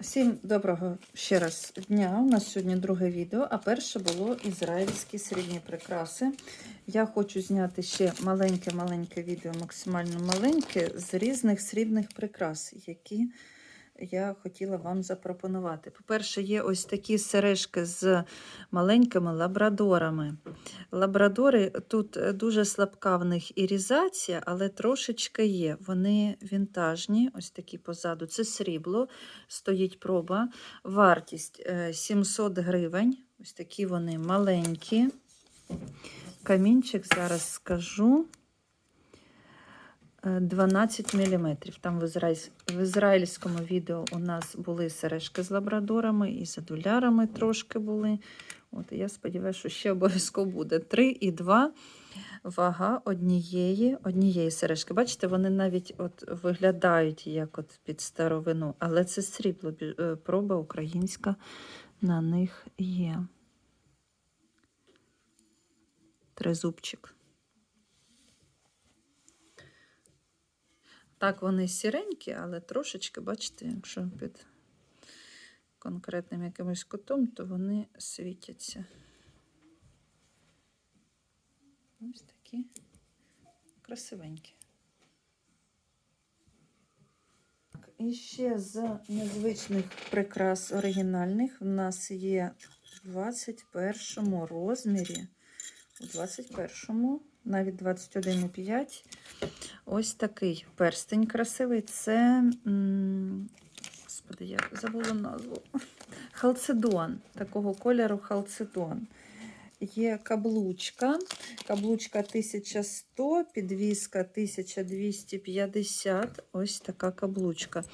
Всім доброго ще раз дня. У нас сьогодні друге відео, а перше було ізраїльські срібні прикраси. Я хочу зняти ще маленьке-маленьке відео, максимально маленьке, з різних срібних прикрас, які я хотіла вам запропонувати. По-перше, є ось такі сережки з маленькими лабрадорами. Лабрадори тут е, дуже слабка в них ірізація, але трошечки є. Вони вінтажні, ось такі позаду. Це срібло, стоїть проба. Вартість е, 700 гривень. Ось такі вони маленькі. Камінчик зараз скажу. Е, 12 мм. Там в, ізраїль... в ізраїльському відео у нас були сережки з лабрадорами і з адулярами трошки були. От, я сподіваюся, що ще обов'язково буде 3,2 вага однієї однієї сережки. Бачите, вони навіть от виглядають як от під старовину, але це срібло, е, проба українська на них є. Тризубчик. Так, вони сіренькі, але трошечки, бачите, якщо під конкретним якимось кутом, то вони світяться. Ось такі красивенькі. Так, І ще з незвичних прикрас оригінальних в нас є в 21 розмірі, у 21-му, навіть 21,5. Ось такий перстень красивий. Це, господи, я забула назву. Халцедон. Такого кольору халцедон. Є каблучка. Каблучка 1100, підвіска 1250. Ось така каблучка.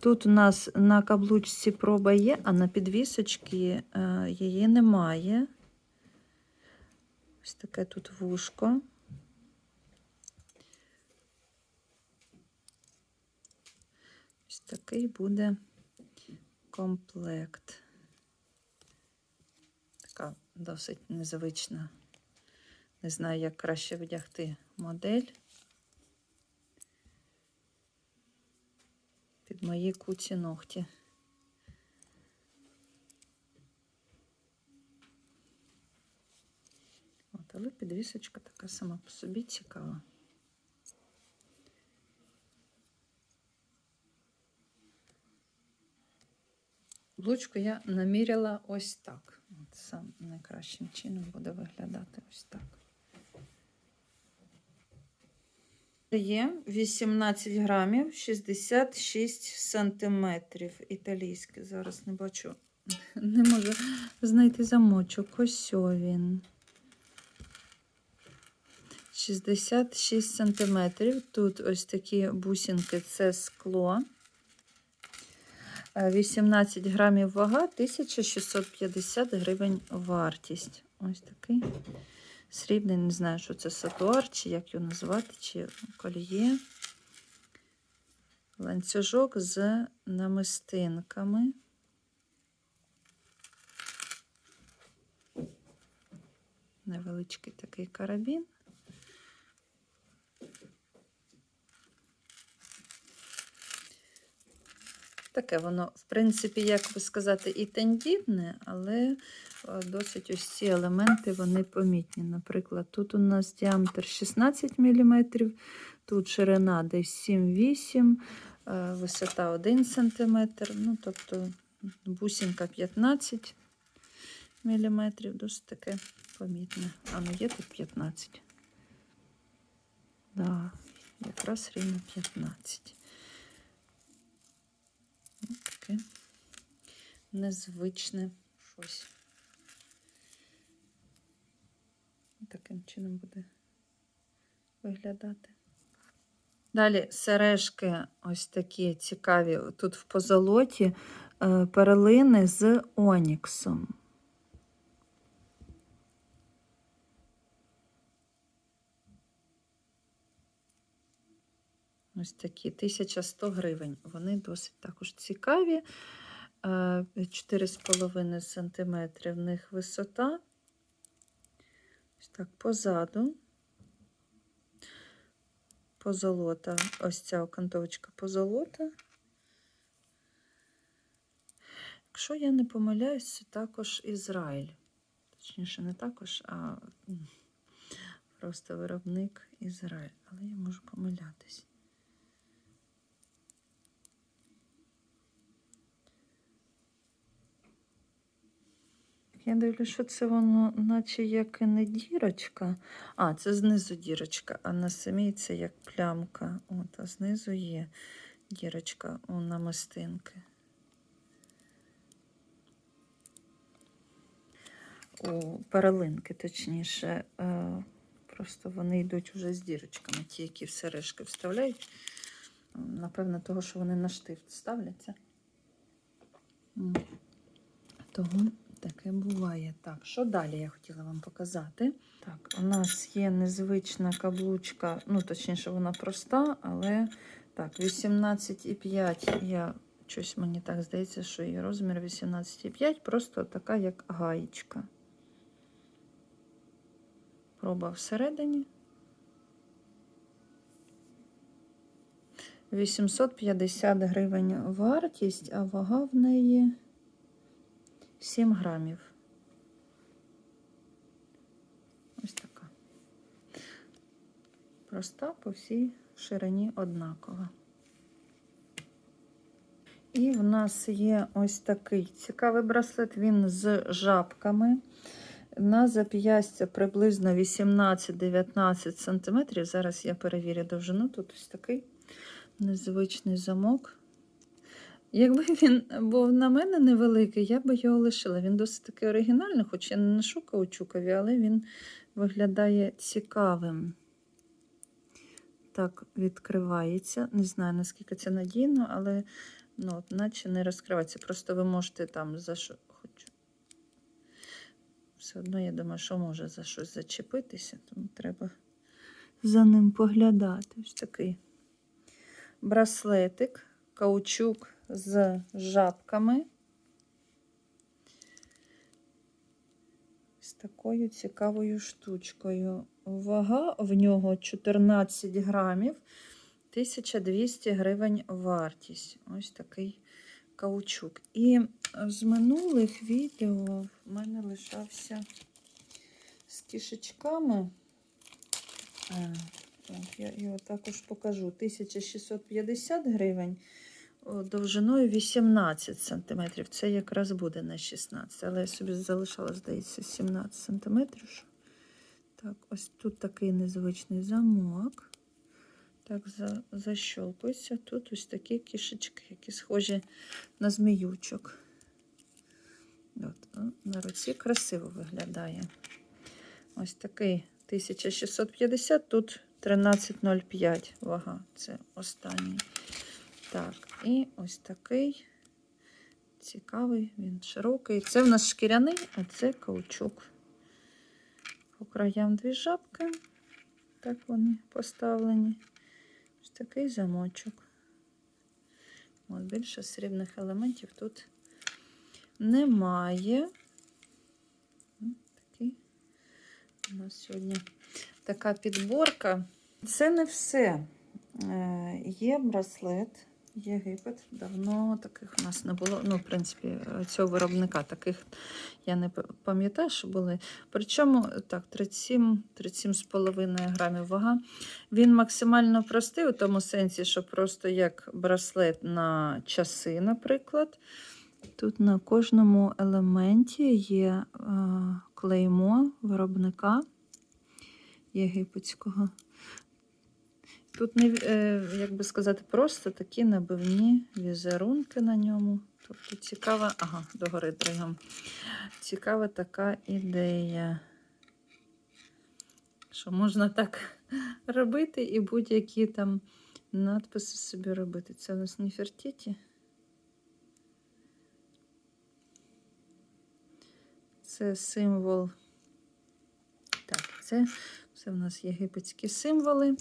Тут у нас на каблучці проба є, а на підвісочці е, її немає. Ось таке тут вушко. Ось такий буде комплект. Така досить незвична. Не знаю, як краще вдягти модель. Під мої куці ногті. От, але підвісочка така сама по собі цікава. Блучку я наміряла ось так. От сам найкращим чином буде виглядати ось так. Є 18 грамів 66 сантиметрів італійське. Зараз не бачу, не можу знайти замочок. Ось він. 66 сантиметрів. Тут ось такі бусинки це скло. Е, 18 грамів вага, 1650 гривень вартість. Ось такий срібний, не знаю, що це сатуар, чи як його назвати, чи коліє. Ланцюжок з намистинками. Невеличкий такий карабін. Таке воно, в принципі, як би сказати, і тендітне, але е, досить ось ці елементи вони помітні. Наприклад, тут у нас діаметр 16 мм, тут ширина десь 7-8, е, висота 1 см, ну, тобто бусинка 15 мм, досить таке помітне. А ну є тут 15. Да, якраз рівно 15. Ось таке незвичне щось. Таким чином буде виглядати. Далі сережки ось такі цікаві. Тут в позолоті е, перлини з оніксом. Ось такі 1100 гривень. Вони досить також цікаві. Е, 4,5 см в них висота. Ось так позаду. Позолота. Ось ця окантовочка позолота. Якщо я не помиляюсь, це також Ізраїль. Точніше, не також, а просто виробник Ізраїль. Але я можу помилятись. Я дивлюсь, що це воно, наче як і не дірочка. А, це знизу дірочка, а на самій це як плямка. От, а знизу є дірочка у намистинки. У перелинки, точніше. Е, Просто вони йдуть вже з дірочками, ті, які в сережки вставляють. Напевно, того, що вони на штифт ставляться. Того таке буває. Так, що далі я хотіла вам показати? Так, у нас є незвична каблучка, ну, точніше, вона проста, але так, 18,5 я. Щось мені так здається, що її розмір 18,5, просто така, як гаєчка. Проба всередині. 850 гривень вартість, а вага в неї 7 грамів. Ось така. Проста по всій ширині однакова. І в нас є ось такий цікавий браслет, він з жабками. На зап'ястя приблизно 18-19 см. Зараз я перевірю довжину. Тут ось такий незвичний замок. Якби він був на мене невеликий, я би його лишила. Він досить таки оригінальний, хоч я не ношу каучукові, але він виглядає цікавим. Так, відкривається. Не знаю, наскільки це надійно, але ну, наче не розкривається. Просто ви можете там за що хочу. Все одно, я думаю, що може за щось зачепитися, тому треба за ним поглядати. Ось такий браслетик, каучук з жабками. З такою цікавою штучкою. Вага в нього 14 грамів, 1200 гривень вартість. Ось такий каучук. І з минулих відео в мене лишався з кішечками. Так, я його також покажу. 1650 гривень довжиною 18 см. Це якраз буде на 16, але я собі залишала, здається, 17 см. Так, ось тут такий незвичний замок. Так, за, защолкується. Тут ось такі кішечки, які схожі на зміючок. От, на руці красиво виглядає. Ось такий 1650, тут 13,05 вага. Це останній. Так, і ось такий цікавий, він широкий. Це в нас шкіряний, а це каучук. По краям дві жабки. Так вони поставлені. Ось такий замочок. От більше срібних елементів тут немає. М, Такий у нас сьогодні така підборка. Це не все. Е, Є браслет, Єгипет. Давно таких у нас не було. Ну, в принципі, цього виробника таких я не пам'ятаю, що були. Причому так, 37, 37,5 грамів вага. Він максимально простий у тому сенсі, що просто як браслет на часи, наприклад. Тут на кожному елементі є е, клеймо виробника єгипетського. Тут, не, е, як би сказати, просто такі набивні візерунки на ньому. Тобто цікава, ага, догори дригом. Цікава така ідея. Що можна так робити і будь-які там надписи собі робити. Це у нас Нефертіті. Це символ. Так, це все в нас єгипетські символи.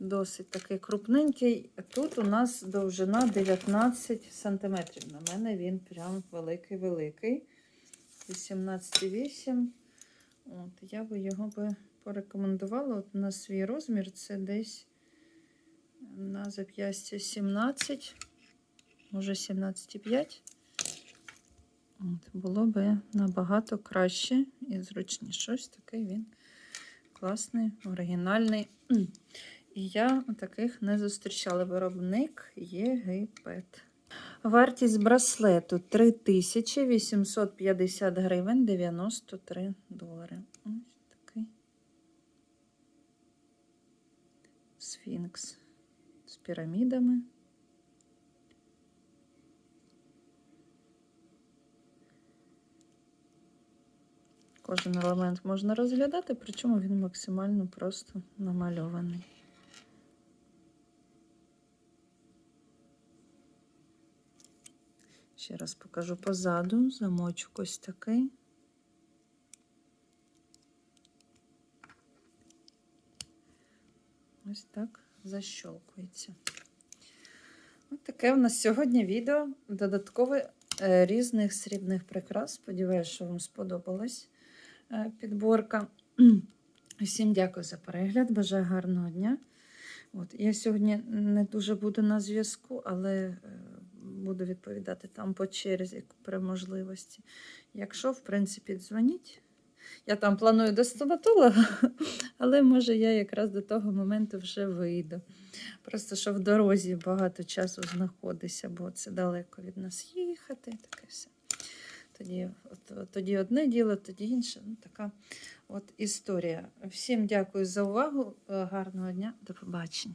Досить такий крупненький. Тут у нас довжина 19 см. На мене він прям великий-великий. 18,8. От, я би його би порекомендувала. От на свій розмір це десь на зап'ястя 17, може 17,5. От, було би набагато краще і зручніше. Ось такий він класний, оригінальний. Я таких не зустрічала. Виробник Єгипет. Вартість браслету 3850 гривень 93 долари. Ось такий сфінкс з пірамідами. Кожен елемент можна розглядати, причому він максимально просто намальований. Ще раз покажу позаду. Замочок ось такий. Ось так защолкується. Ось таке у нас сьогодні відео. Додаткове різних срібних прикрас. Сподіваюся, що вам сподобалась е, підборка. Всім дякую за перегляд. Бажаю гарного дня. От, я сьогодні не дуже буду на зв'язку, але е, буду відповідати там по черзі при можливості. Якщо, в принципі, дзвоніть. Я там планую до стоматолога, але може я якраз до того моменту вже вийду. Просто що в дорозі багато часу знаходися, бо це далеко від нас їхати. Таке все. Тоді, от, тоді одне діло, тоді інше. Ну, така от історія. Всім дякую за увагу. Гарного дня, до побачення.